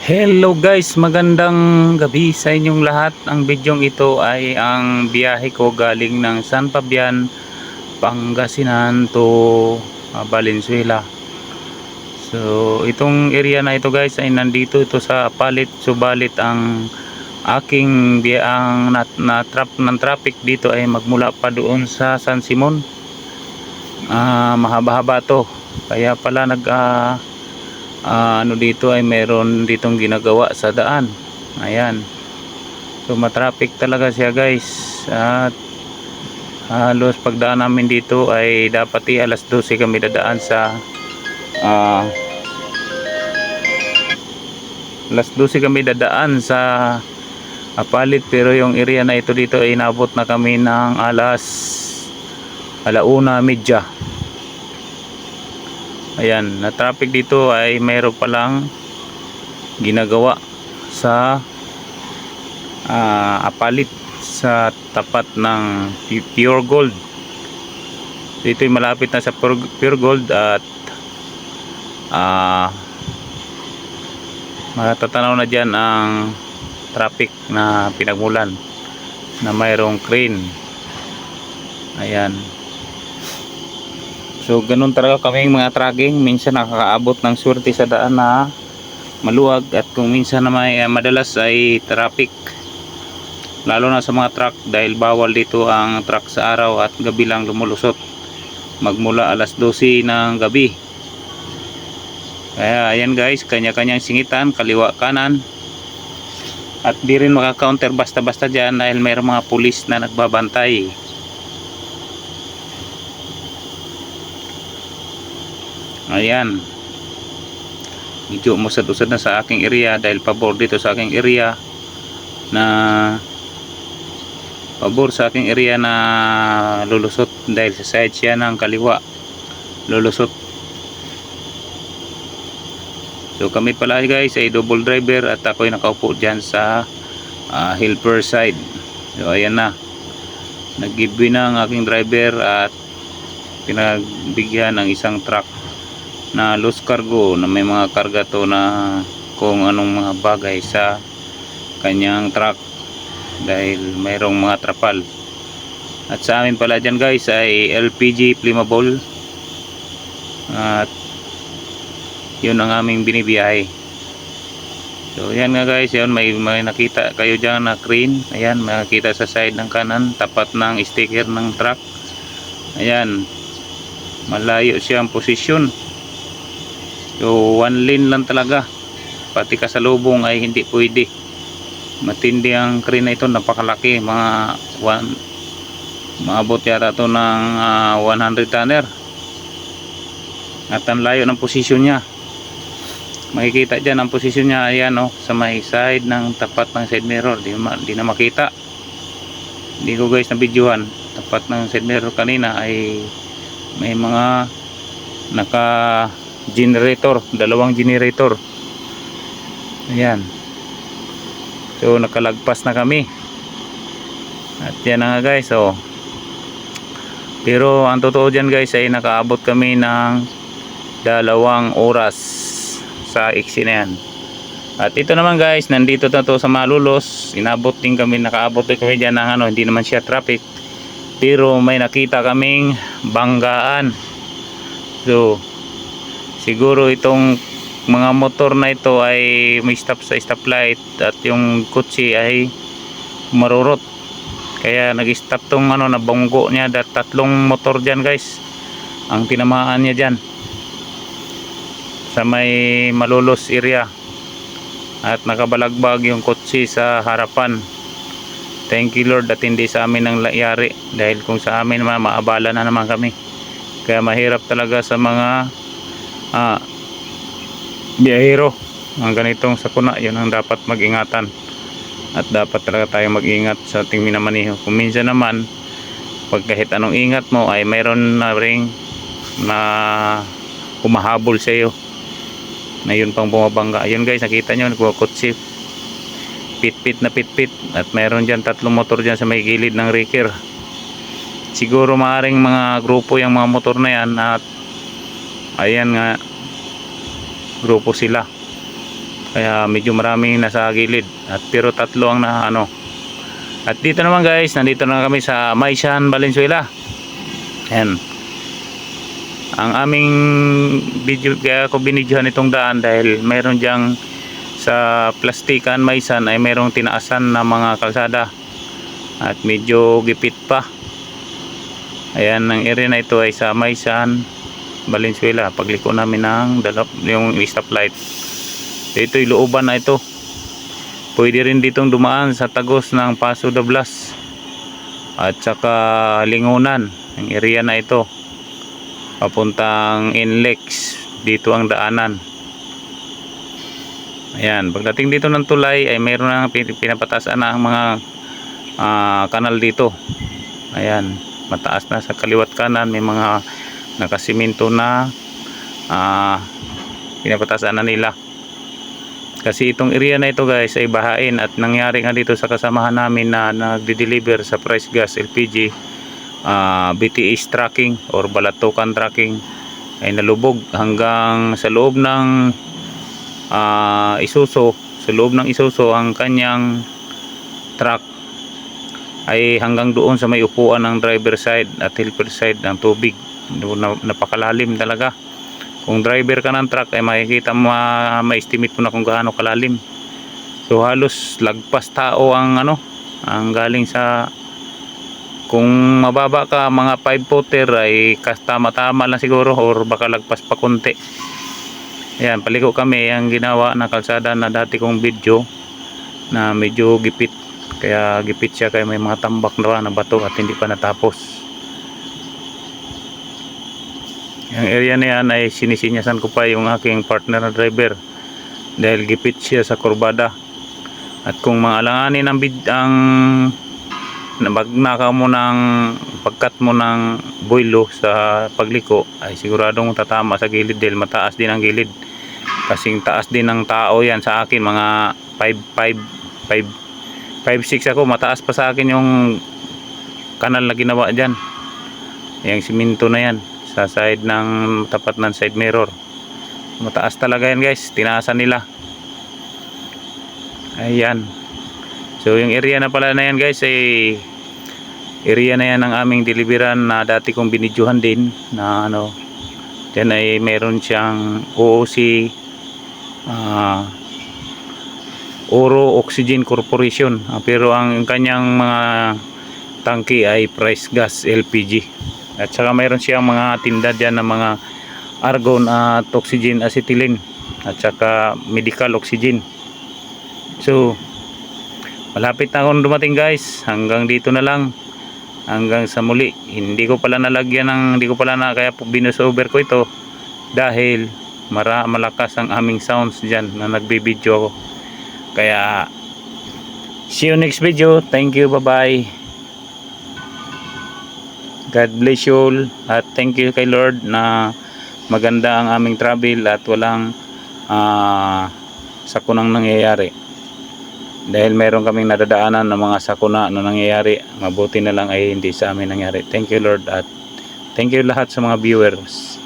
Hello guys, magandang gabi sa inyong lahat. Ang bidyong ito ay ang biyahe ko galing ng San Fabian, Pangasinan to ah, Valenzuela. So, itong area na ito guys ay nandito ito sa Palit, subalit ang aking ang na, na trap ng traffic dito ay magmula pa doon sa San Simon. Ah, mahaba-haba to. Kaya pala nag ah, ah, ano dito ay meron ditong ginagawa sa daan. Ayan. So matraffic talaga siya guys. At halos pagdaan namin dito ay dapat i alas 12 kami dadaan sa ah, alas 12 kami dadaan sa Apalit. Pero yung area na ito dito ay inabot na kami ng alas alauna medya Ayan, na traffic dito ay mayroon palang ginagawa sa ah, apalit sa tapat ng Pu- Pure Gold. Dito ay malapit na sa Pure Gold at ah matatanaw na dyan ang traffic na pinagmulan na mayroong crane. Ayan. So ganun talaga kaming mga tracking, minsan nakakaabot ng swerte sa daan na maluwag at kung minsan na may eh, madalas ay traffic. Lalo na sa mga truck dahil bawal dito ang truck sa araw at gabi lang lumulusot. Magmula alas 12 ng gabi. Kaya ayan guys, kanya-kanyang singitan, kaliwa kanan. At di rin maka-counter basta-basta dyan dahil mayroong mga pulis na nagbabantay. Ayan. Medyo umusad-usad na sa aking area dahil pabor dito sa aking area na pabor sa aking area na lulusot dahil sa side siya ng kaliwa. Lulusot. So kami pala guys ay double driver at ako ay nakaupo dyan sa uh, helper side. So ayan na. Nag-give na ang aking driver at pinagbigyan ng isang truck na loose cargo na may mga karga to na kung anong mga bagay sa kanyang truck dahil mayroong mga trapal. At sa amin pala dyan guys ay LPG flammable. At yun ang aming binibiyahe. So yan nga guys yun may, may nakita kayo dyan na crane. Ayan makikita sa side ng kanan tapat ng sticker ng truck. Ayan malayo siyang posisyon So one lane lang talaga. Pati kasalubong ay hindi pwede. Matindi ang crane na ito, napakalaki, mga one maabot yata to ng ah, 100 tonner. At ang layo ng posisyon niya. Makikita diyan ang posisyon niya ayan oh, sa may side ng tapat ng side mirror. Di, ma, di na makita. Hindi ko guys na videohan. Tapat ng side mirror kanina ay may mga naka generator dalawang generator. Ayan. So nakalagpas na kami. At yan nga guys oh. pero ang totoo dyan guys ay nakaabot kami ng dalawang oras sa iksi na yan. At ito naman guys nandito na to sa Malulos. Inabot din kami nakaabot din kami dyan ng ano hindi naman siya traffic. Pero may nakita kaming banggaan. So siguro itong mga motor na ito ay may stop sa stoplight at yung kutsi ay marurot. Kaya nag stop tong ano na bonggo niya. Dat tatlong motor dyan guys. Ang tinamaan niya dyan. Sa may malulos area. At nakabalagbag yung kutsi sa harapan. Thank you lord at hindi sa amin ang layari dahil kung sa amin naman maabala na naman kami. Kaya mahirap talaga sa mga ah, biyahero. Ang ganitong sakuna yun ang dapat mag-ingatan. At dapat talaga tayo mag-ingat sa ating minamaniho. Kung minsan naman pag kahit anong ingat mo ay mayroon na ring na humahabol sa iyo na yun pang bumabangga. Ayun guys nakita nyo nagkukutsi pit pit na pit pit at mayroon dyan tatlong motor dyan sa may gilid ng Riker siguro maaring mga grupo yung mga motor na yan at ayan nga grupo sila Kaya medyo maraming nasa gilid. At pero tatlo ang na ano. At dito naman guys, nandito na kami sa Maisan, Valenzuela. Ayan. Ang aming video, kaya ako binidyohan itong daan dahil mayroon diyang sa plastikan Maisan ay mayroong tinaasan na mga kalsada. At medyo gipit pa. Ayan, ang area na ito ay sa Maisan, Valenzuela. Pagliko namin ng dalap, yung stoplight. Ito yung looban na ito. Pwede rin ditong dumaan sa tagos ng Paso de Blas. At saka Lingunan. Ang area na ito. Papuntang Inlex. Dito ang daanan. Ayan. Pagdating dito ng tulay ay mayroon na pin- pinapatasan na ang mga ah, kanal dito. Ayan. Mataas na sa kaliwat kanan. May mga nakasiminto na ah, pinapatasan na nila. Kasi itong area na ito guys ay bahain at nangyari nga dito sa kasamahan namin na nagde-deliver sa Price Gas LPG ah, BTS tracking or balatukan tracking ay nalubog hanggang sa loob ng ah, Isuso sa loob ng Isuso ang kanyang truck ay hanggang doon sa may upuan ng driver side at helper side ng tubig napakalalim talaga. Kung driver ka ng truck ay makikita mo ma- ma-estimate mo na kung gaano kalalim. So halos lagpas tao ang ano ang galing sa kung mababa ka mga 5 footer ay kas tama-tama lang siguro or baka lagpas pa konti. Ayan paliko kami. Ang ginawa na kalsada na dati kong video na medyo gipit. Kaya gipit siya kaya may mga tambak na, na bato at hindi pa natapos yung area na yan ay sinisinyasan ko pa yung aking partner na driver dahil gipit siya sa kurbada. At kung maalanganin ang bid ang nabagnaka mo ng pagkat mo ng boilo sa pagliko ay siguradong tatama sa gilid dahil mataas din ang gilid. Kasing taas din ng tao yan sa akin mga 5 5 5 5 6 ako. Mataas pa sa akin yung kanal na ginawa dyan. Yung siminto na yan sa side ng tapat ng side mirror. Mataas talaga yan guys. Tinasan nila. Ayan. So yung area na pala na yan guys ay area na yan ng aming deliveran na dati kong binidyohan din na ano dyan ay meron siyang OOC ah Oro Oxygen Corporation. Ah, pero ang kanyang mga tangki ay price gas LPG at saka mayroon siyang mga tinda dyan ng mga argon at oxygen acetylene. At saka medical oxygen. So malapit na akong dumating guys. Hanggang dito na lang. Hanggang sa muli. Hindi ko pala nalagyan ng hindi ko pala na kaya po over ko ito. Dahil mara, malakas ang aming sounds dyan na nagbibideo ako. Kaya see you next video. Thank you. Bye bye God bless you all. At thank you kay Lord na maganda ang aming travel at walang ah, sakunang nangyayari. Dahil meron kaming nadadaanan ng mga sakuna na nangyayari mabuti na lang ay hindi sa amin nangyari. Thank you Lord at thank you lahat sa mga viewers